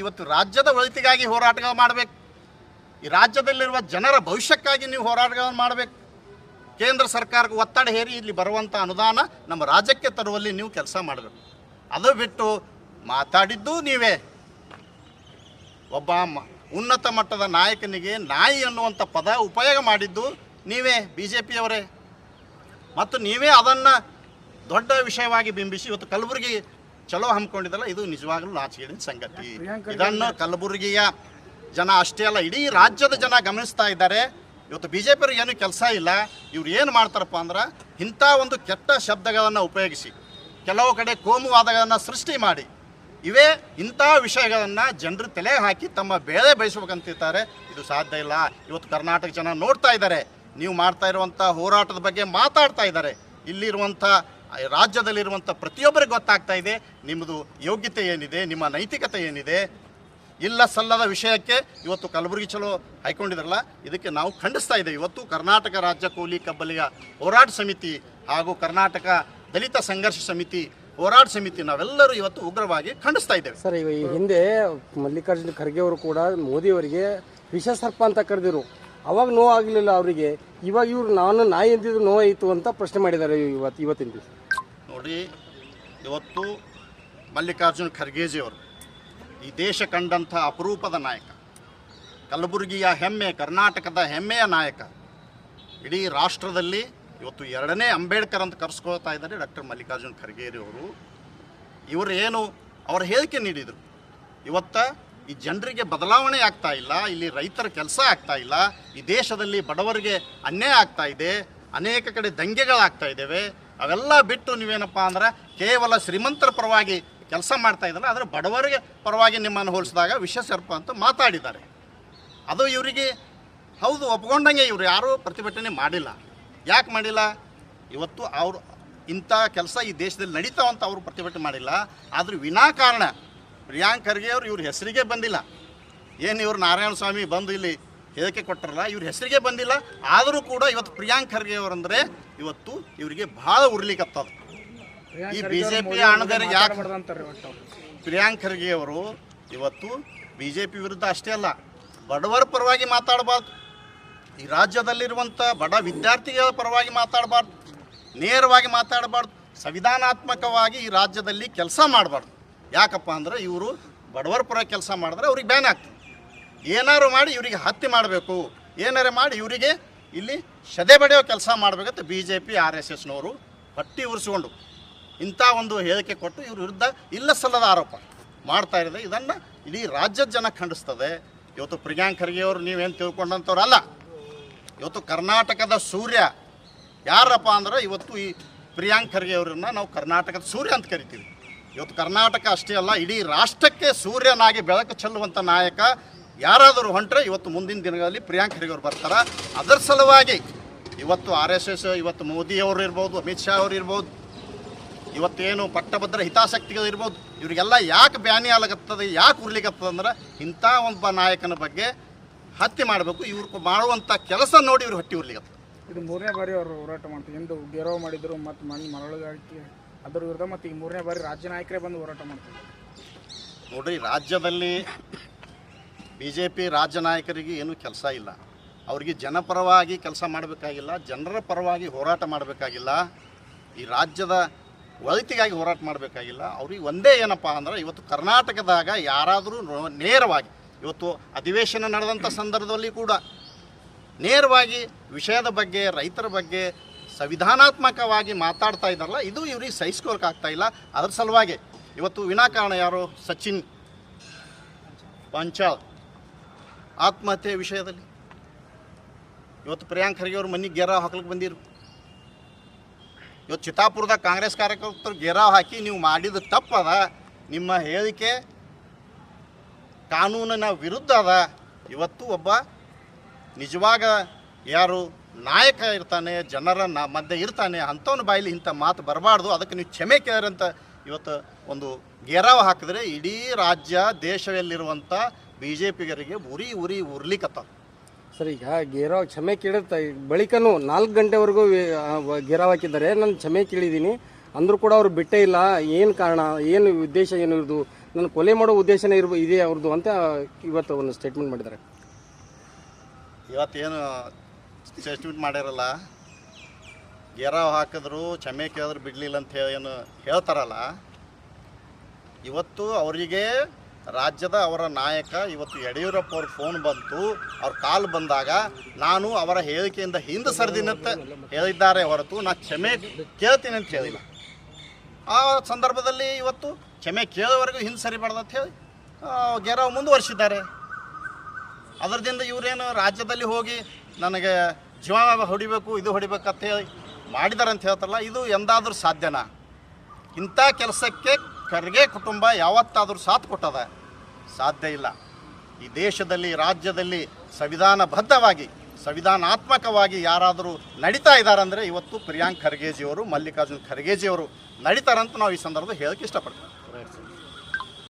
ಇವತ್ತು ರಾಜ್ಯದ ಒಳಿತಿಗಾಗಿ ಹೋರಾಟಗಳು ಮಾಡಬೇಕು. ಈ ರಾಜ್ಯದಲ್ಲಿರುವ ಜನರ ಭವಿಷ್ಯಕ್ಕಾಗಿ ನೀವು ಹೋರಾಟಗಳನ್ನು ಮಾಡಬೇಕು. ಕೇಂದ್ರ ಸರ್ಕಾರಕ್ಕೆ ಒತ್ತಡ ಹೇರಿ ಇಲ್ಲಿ ಬರುವಂಥ ಅನುದಾನ ನಮ್ಮ ರಾಜ್ಯಕ್ಕೆ ತರುವಲ್ಲಿ ನೀವು ಕೆಲಸ ಮಾಡಬೇಕು. ಅದು ಬಿಟ್ಟು ಮಾತಾಡಿದ್ದು ನೀವೇ. ಒಬ್ಬ ಉನ್ನತ ಮಟ್ಟದ ನಾಯಕನಿಗೆ ನಾಯಿ ಅನ್ನುವಂಥ ಪದ ಉಪಯೋಗ ಮಾಡಿದ್ದು ನೀವೇ ಬಿ ಜೆ ಪಿಯವರೇ ಮತ್ತು ನೀವೇ ಅದನ್ನು ದೊಡ್ಡ ವಿಷಯವಾಗಿ ಬಿಂಬಿಸಿ ಇವತ್ತು ಕಲಬುರಗಿ ಚಲೋ ಹಮ್ಮಿಕೊಂಡಿದ್ದಲ್ಲ ಇದು ನಿಜವಾಗ್ಲೂ ನಾಚಿಕೆಡಿನ ಸಂಗತಿ. ಇದನ್ನು ಕಲಬುರಗಿಯ ಜನ ಅಷ್ಟೇ ಅಲ್ಲ ಇಡೀ ರಾಜ್ಯದ ಜನ ಗಮನಿಸ್ತಾ ಇದ್ದಾರೆ. ಇವತ್ತು ಬಿ ಜೆ ಪಿಯವ್ರಿಗೆ ಏನು ಕೆಲಸ ಇಲ್ಲ ಇವ್ರು ಏನು ಮಾಡ್ತಾರಪ್ಪ ಅಂದ್ರೆ ಇಂಥ ಒಂದು ಕೆಟ್ಟ ಶಬ್ದಗಳನ್ನು ಉಪಯೋಗಿಸಿ ಕೆಲವು ಕಡೆ ಕೋಮುವಾದಗಳನ್ನು ಸೃಷ್ಟಿ ಮಾಡಿ ಇವೇ ಇಂಥ ವಿಷಯಗಳನ್ನು ಜನರು ತಲೆ ಹಾಕಿ ತಮ್ಮ ಬೇಳೆ ಬಯಸ್ಬೇಕಂತಿರ್ತಾರೆ. ಇದು ಸಾಧ್ಯ ಇಲ್ಲ. ಇವತ್ತು ಕರ್ನಾಟಕ ಜನ ನೋಡ್ತಾ ಇದ್ದಾರೆ. ನೀವು ಮಾಡ್ತಾ ಇರುವಂಥ ಹೋರಾಟದ ಬಗ್ಗೆ ಮಾತಾಡ್ತಾ ಇದ್ದಾರೆ. ಇಲ್ಲಿರುವಂಥ ರಾಜ್ಯದಲ್ಲಿರುವಂಥ ಪ್ರತಿಯೊಬ್ಬರಿಗೆ ಗೊತ್ತಾಗ್ತಾ ಇದೆ ನಿಮ್ಮದು ಯೋಗ್ಯತೆ ಏನಿದೆ, ನಿಮ್ಮ ನೈತಿಕತೆ ಏನಿದೆ. ಇಲ್ಲ ಸಲ್ಲದ ವಿಷಯಕ್ಕೆ ಇವತ್ತು ಕಲಬುರಗಿ ಚಲೋ ಹಾಯ್ಕೊಂಡಿದ್ರಲ್ಲ, ಇದಕ್ಕೆ ನಾವು ಖಂಡಿಸ್ತಾ ಇದ್ದೇವೆ. ಇವತ್ತು ಕರ್ನಾಟಕ ರಾಜ್ಯ ಕೂಲಿ ಕಬ್ಬಲಿಯ ಹೋರಾಟ ಸಮಿತಿ ಹಾಗೂ ಕರ್ನಾಟಕ ದಲಿತ ಸಂಘರ್ಷ ಸಮಿತಿ ಹೋರಾಟ ಸಮಿತಿ, ನಾವೆಲ್ಲರೂ ಇವತ್ತು ಉಗ್ರವಾಗಿ ಖಂಡಿಸ್ತಾ ಇದ್ದೇವೆ. ಸರ್, ಈ ಹಿಂದೆ ಮಲ್ಲಿಕಾರ್ಜುನ ಖರ್ಗೆ ಅವರು ಕೂಡ ಮೋದಿ ಅವರಿಗೆ ವಿಷ ಸರ್ಪ ಅಂತ ಕರೆದಿರು. ಅವಾಗ ನೋವು ಆಗಲಿಲ್ಲ ಅವರಿಗೆ. ಇವಾಗ ಇವರು ನಾನು ನಾಯಿ ಎಂದಿದ್ರು ನೋವಾಯಿತು ಅಂತ ಪ್ರಶ್ನೆ ಮಾಡಿದ್ದಾರೆ ಇವತ್ತು, ಇವತ್ತಿನ ದಿವಸ. ನೋಡಿ, ಇವತ್ತು ಮಲ್ಲಿಕಾರ್ಜುನ ಖರ್ಗೆಜಿಯವರು ಈ ದೇಶ ಕಂಡಂಥ ಅಪರೂಪದ ನಾಯಕ, ಕಲಬುರಗಿಯ ಹೆಮ್ಮೆ, ಕರ್ನಾಟಕದ ಹೆಮ್ಮೆಯ ನಾಯಕ, ಇಡೀ ರಾಷ್ಟ್ರದಲ್ಲಿ ಇವತ್ತು ಎರಡನೇ ಅಂಬೇಡ್ಕರ್ ಅಂತ ಕರೆಸ್ಕೊಳ್ತಾ ಇದ್ದಾರೆ ಡಾಕ್ಟರ್ ಮಲ್ಲಿಕಾರ್ಜುನ ಖರ್ಗೆರಿ ಅವರು ಇವರು ಏನು ಅವರ ಹೇಳಿಕೆ ನೀಡಿದರು. ಇವತ್ತ ಈ ಜನರಿಗೆ ಬದಲಾವಣೆ ಆಗ್ತಾ ಇಲ್ಲ, ಇಲ್ಲಿ ರೈತರ ಕೆಲಸ ಆಗ್ತಾ ಇಲ್ಲ, ಈ ದೇಶದಲ್ಲಿ ಬಡವರಿಗೆ ಅನ್ಯಾಯ ಆಗ್ತಾ ಇದೆ, ಅನೇಕ ಕಡೆ ದಂಗೆಗಳಾಗ್ತಾ ಇದ್ದಾವೆ ಅವೆಲ್ಲ ಬಿಟ್ಟು ನೀವೇನಪ್ಪ ಅಂದ್ರೆ ಕೇವಲ ಶ್ರೀಮಂತರ ಪರವಾಗಿ ಕೆಲಸ ಮಾಡ್ತಾ ಇದ್ದಲ್ಲ, ಆದರೆ ಬಡವರಿಗೆ ಪರವಾಗಿ ನಿಮ್ಮನ್ನು ಹೋಲಿಸಿದಾಗ ವಿಷ ಸರ್ಪ ಅಂತ ಮಾತಾಡಿದ್ದಾರೆ. ಅದು ಇವರಿಗೆ ಹೌದು, ಒಪ್ಕೊಂಡಂಗೆ ಇವರು ಯಾರೂ ಪ್ರತಿಭಟನೆ ಮಾಡಿಲ್ಲ. ಯಾಕೆ ಮಾಡಿಲ್ಲ? ಇವತ್ತು ಅವರು ಇಂಥ ಕೆಲಸ ಈ ದೇಶದಲ್ಲಿ ನಡೀತಾವಂತ ಅವರು ಪ್ರತಿಭಟನೆ ಮಾಡಿಲ್ಲ. ಆದರೂ ವಿನಾಕಾರಣ ಪ್ರಿಯಾಂಕ್ ಖರ್ಗೆ ಅವರು ಇವ್ರ ಹೆಸರಿಗೆ ಬಂದಿಲ್ಲ. ಏನು ಇವರು ನಾರಾಯಣ ಸ್ವಾಮಿ ಬಂದು ಇಲ್ಲಿ ಹೇಳಿಕೆ ಕೊಟ್ಟರಲ್ಲ ಇವ್ರ ಹೆಸರಿಗೆ ಬಂದಿಲ್ಲ. ಆದರೂ ಕೂಡ ಇವತ್ತು ಪ್ರಿಯಾಂಕ್ ಖರ್ಗೆ ಅವರಂದರೆ ಇವತ್ತು ಇವರಿಗೆ ಭಾಳ ಉರ್ಲಿಕತ್ತದ ಈ ಬಿ ಜೆ ಪಿ ಹಣದರಿಗೆ ಯಾಕೆ ಪ್ರಿಯಾಂಕ್ ಖರ್ಗೆ ಅವರು ಇವತ್ತು ಬಿ ಜೆ ಪಿ ವಿರುದ್ಧ ಅಷ್ಟೇ ಅಲ್ಲ ಬಡವರ ಪರವಾಗಿ ಮಾತಾಡಬಾರ್ದು. ಈ ರಾಜ್ಯದಲ್ಲಿರುವಂಥ ಬಡ ವಿದ್ಯಾರ್ಥಿಗಳ ಪರವಾಗಿ ಮಾತಾಡಬಾರ್ದು. ನೇರವಾಗಿ ಮಾತಾಡಬಾರ್ದು. ಸಂವಿಧಾನಾತ್ಮಕವಾಗಿ ಈ ರಾಜ್ಯದಲ್ಲಿ ಕೆಲಸ ಮಾಡಬಾರ್ದು. ಯಾಕಪ್ಪ ಅಂದ್ರೆ ಇವರು ಬಡವರ ಪರ ಕೆಲಸ ಮಾಡಿದ್ರೆ ಅವ್ರಿಗೆ ಬ್ಯಾನ್ ಆಗ್ತದೆ. ಏನಾರು ಮಾಡಿ ಇವರಿಗೆ ಹತ್ಯೆ ಮಾಡಬೇಕು. ಏನಾರು ಮಾಡಿ ಇವರಿಗೆ ಇಲ್ಲಿ ಸದೆ ಬಡಿಯೋ ಕೆಲಸ ಮಾಡಬೇಕಂತ B J P R S ಎಸ್ನವರು ಪಟ್ಟಿ ಉರಿಸಿಕೊಂಡು ಇಂಥ ಒಂದು ಹೇಳಿಕೆ ಕೊಟ್ಟು ಇವ್ರ ವಿರುದ್ಧ ಇಲ್ಲ ಸಲ್ಲದ ಆರೋಪ ಮಾಡ್ತಾ ಇರೋದು. ಇದನ್ನು ಇಡೀ ರಾಜ್ಯದ ಜನ ಖಂಡಿಸ್ತದೆ. ಇವತ್ತು ಪ್ರಿಯಾಂಕ್ ಖರ್ಗೆ ಅವರು ನೀವೇನು ತಿಳ್ಕೊಂಡಂಥವ್ರಲ್ಲ ಇವತ್ತು ಕರ್ನಾಟಕದ ಸೂರ್ಯ ಯಾರಪ್ಪ ಅಂದ್ರೆ ಇವತ್ತು ಈ ಪ್ರಿಯಾಂಕ್ ಖರ್ಗೆ ಅವರನ್ನು ನಾವು ಕರ್ನಾಟಕದ ಸೂರ್ಯ ಅಂತ ಕರಿತೀವಿ. ಇವತ್ತು ಕರ್ನಾಟಕ ಅಷ್ಟೇ ಅಲ್ಲ, ಇಡೀ ರಾಷ್ಟ್ರಕ್ಕೆ ಸೂರ್ಯನಾಗಿ ಬೆಳಕು ಚೆಲ್ಲುವಂಥ ನಾಯಕ ಯಾರಾದರೂ ಹೊಂಟ್ರೆ ಇವತ್ತು ಮುಂದಿನ ದಿನಗಳಲ್ಲಿ ಪ್ರಿಯಾಂಕ್ ಖರ್ಗೆ ಅವರು ಬರ್ತಾರೆ. ಅದರ ಸಲುವಾಗಿ ಇವತ್ತು ಆರ್ ಎಸ್ ಎಸ್ ಇವತ್ತು ಮೋದಿ ಅವರು ಇರ್ಬೋದು ಅಮಿತ್ ಶಾ ಅವರು ಇರ್ಬೋದು ಇವತ್ತೇನು ಪಟ್ಟಭದ್ರ ಹಿತಾಸಕ್ತಿಗಳು ಇರ್ಬೋದು ಇವರಿಗೆಲ್ಲ ಯಾಕೆ ಬ್ಯಾನಿ ಆಗತ್ತದೆ ಯಾಕೆ ಉರ್ಲಿಕತ್ತದ ಅಂದ್ರೆ ಇಂಥ ಒಬ್ಬ ನಾಯಕನ ಬಗ್ಗೆ ಹತ್ಯೆ ಮಾಡಬೇಕು. ಇವ್ರು ಮಾಡುವಂಥ ಕೆಲಸ ನೋಡಿ ಇವ್ರು ಹಟ್ಟಿ ಉರ್ಲಿಕತ್ತ ಇದು ಮೂರನೇ ಬಾರಿ ಅವರು ಹೋರಾಟ ಮಾಡ್ತಾರೆ ಎಂದು ಗೆರೋ ಮಾಡಿದ್ರು ಮತ್ತು ಮಣ್ಣು ಮರಳುಗಾರಿಕೆ ಅದರ ವಿರುದ್ಧ ಮತ್ತು ಈ ಮೂರನೇ ಬಾರಿ ರಾಜ್ಯ ನಾಯಕರೇ ಬಂದು ಹೋರಾಟ ಮಾಡ್ತಾರೆ ನೋಡಿ ರಾಜ್ಯದಲ್ಲಿ ಬಿ ಜೆ ಪಿ ರಾಜ್ಯ ನಾಯಕರಿಗೆ ಏನೂ ಕೆಲಸ ಇಲ್ಲ. ಅವರಿಗೆ ಜನಪರವಾಗಿ ಕೆಲಸ ಮಾಡಬೇಕಾಗಿಲ್ಲ, ಜನರ ಪರವಾಗಿ ಹೋರಾಟ ಮಾಡಬೇಕಾಗಿಲ್ಲ, ಈ ರಾಜ್ಯದ ಒಳಿತಿಗಾಗಿ ಹೋರಾಟ ಮಾಡಬೇಕಾಗಿಲ್ಲ. ಅವ್ರಿಗೆ ಒಂದೇ ಏನಪ್ಪ ಅಂದ್ರೆ ಇವತ್ತು ಕರ್ನಾಟಕದಾಗ ಯಾರಾದರೂ ನೇರವಾಗಿ ಇವತ್ತು ಅಧಿವೇಶನ ನಡೆದಂಥ ಸಂದರ್ಭದಲ್ಲಿ ಕೂಡ ನೇರವಾಗಿ ವಿಷಯದ ಬಗ್ಗೆ, ರೈತರ ಬಗ್ಗೆ ಸಂವಿಧಾನಾತ್ಮಕವಾಗಿ ಮಾತಾಡ್ತಾ ಇದ್ದಾರಲ್ಲ, ಇದು ಇವ್ರಿಗೆ ಸಹಿಸ್ಕೊಳಕ್ಕೆ ಆಗ್ತಾ ಇಲ್ಲ. ಅದ್ರ ಸಲುವಾಗಿ ಇವತ್ತು ವಿನಾಕಾರಣ ಯಾರು? ಸಚಿನ್. ಪಂಚಾಲ್. ಆತ್ಮಹತ್ಯೆ ವಿಷಯದಲ್ಲಿ. ಇವತ್ತು ಪ್ರಿಯಾಂಕ್ ಖರ್ಗೆ ಅವರು ಮನೆಗೆ ಗೆರಾವ್ ಹಾಕ್ಲಿಕ್ಕೆ ಬಂದಿರು ಇವತ್ತು ಚಿತ್ತಾಪುರದಾಗ ಕಾಂಗ್ರೆಸ್ ಕಾರ್ಯಕರ್ತರು ಗೆರಾವ್ ಹಾಕಿ ನೀವು ಮಾಡಿದ ತಪ್ಪದ, ನಿಮ್ಮ ಹೇಳಿಕೆ ಕಾನೂನಿನ ವಿರುದ್ಧ ಅದ. ಇವತ್ತು ಒಬ್ಬ ನಿಜವಾಗ ಯಾರು ನಾಯಕ ಇರ್ತಾನೆ, ಜನರ ನ ಮಧ್ಯೆ ಇರ್ತಾನೆ, ಅಂಥವನ ಬಾಯಲ್ಲಿ ಇಂಥ ಮಾತು ಬರಬಾರ್ದು, ಅದಕ್ಕೆ ನೀವು ಕ್ಷಮೆ ಕೇಳರಂತ ಇವತ್ತು ಒಂದು ಗೆರಾವ್ ಹಾಕಿದ್ರೆ ಇಡೀ ರಾಜ್ಯ ದೇಶದಲ್ಲಿರುವಂಥ ಬಿ ಜೆ ಪಿಗರಿಗೆ ಉರಿ ಉರಿ ಉರ್ಲಿಕತ್ತ. ಸರ್ ಈಗ ಗೇರಾವ್ ಕ್ಷಮೆ ಕೇಳುತ್ತ ಬಳಿಕನೂ ನಾಲ್ಕು ಗಂಟೆವರೆಗೂ ಗೇರಾವ್ ಹಾಕಿದ್ದಾರೆ. ನಾನು ಕ್ಷಮೆ ಕೇಳಿದ್ದೀನಿ. ಅಂದರೂ ಕೂಡ ಅವ್ರು ಬಿಟ್ಟೇ ಇಲ್ಲ. ಏನು ಕಾರಣ? ಏನು ಉದ್ದೇಶ ಏನು ಇರೋದು ನನ್ನ ಕೊಲೆ ಮಾಡೋ ಉದ್ದೇಶನೇ ಇರ್ಬೋ ಇದೆ ಅವ್ರದ್ದು ಅಂತ ಇವತ್ತು ಒಂದು ಸ್ಟೇಟ್ಮೆಂಟ್ ಮಾಡಿದ್ದಾರೆ. ಇವತ್ತೇನು ಸ್ಟೇಟ್ಮೆಂಟ್ ಮಾಡಿರಲ್ಲ? ಗೆರಾವ್ ಹಾಕಿದ್ರು ಕ್ಷಮೆ ಕೇಳಿದ್ರು ಬಿಡಲಿಲ್ಲ ಅಂತ ಹೇಳಿ ಏನು ಹೇಳ್ತಾರಲ್ಲ? ಇವತ್ತು ಅವರಿಗೆ ರಾಜ್ಯದ ಅವರ ನಾಯಕ ಇವತ್ತು ಯಡಿಯೂರಪ್ಪ ಅವ್ರ ಫೋನ್ ಬಂತು, ಅವ್ರ ಕಾಲ್ ಬಂದಾಗ ನಾನು ಅವರ ಹೇಳಿಕೆಯಿಂದ ಹಿಂದೆ ಸರಿದಿನಂತ ಹೇಳಿದ್ದಾರೆ ಹೊರತು ನಾ ಕ್ಷಮೆ ಕೇಳ್ತೀನಿ ಅಂತ ಹೇಳಿಲ್ಲ. ಆ ಸಂದರ್ಭದಲ್ಲಿ ಇವತ್ತು ಕ್ಷಮೆ ಕೇಳೋವರೆಗೂ ಹಿಂದೆ ಸರಿಬಾರ್ದು ಅಂತ ಹೇಳಿ ಗೆರವ್ ಮುಂದುವರಿಸಿದ್ದಾರೆ. ಅದರದಿಂದ ಇವರೇನು ರಾಜ್ಯದಲ್ಲಿ ಹೋಗಿ ನನಗೆ ಜೀವನ ಹೊಡಿಬೇಕು, ಇದು ಹೊಡಿಬೇಕು ಅಂತ ಹೇಳಿ ಮಾಡಿದ್ದಾರೆ ಅಂತ ಹೇಳ್ತಾರಲ್ಲ, ಇದು ಎಂದಾದರೂ ಸಾಧ್ಯನಾ? ಇಂಥ ಕೆಲಸಕ್ಕೆ ಖರ್ಗೆ ಕುಟುಂಬ ಯಾವತ್ತಾದರೂ ಸಾಥ್ ಕೊಟ್ಟದ? ಸಾಧ್ಯ ಇಲ್ಲ. ಈ ದೇಶದಲ್ಲಿ ರಾಜ್ಯದಲ್ಲಿ ಸಂವಿಧಾನಬದ್ಧವಾಗಿ, ಸಂವಿಧಾನಾತ್ಮಕವಾಗಿ ಯಾರಾದರೂ ನಡೀತಾ ಇದ್ದಾರೆ ಅಂದರೆ ಇವತ್ತು ಪ್ರಿಯಾಂಕ್ ಖರ್ಗೆಜಿಯವರು, ಮಲ್ಲಿಕಾರ್ಜುನ್ ಖರ್ಗೆಜಿಯವರು ನಡೀತಾರಂತ ನಾವು ಈ ಸಂದರ್ಭದಲ್ಲಿ ಹೇಳಕ್ಕೆ ಇಷ್ಟಪಡ್ತೀವಿ.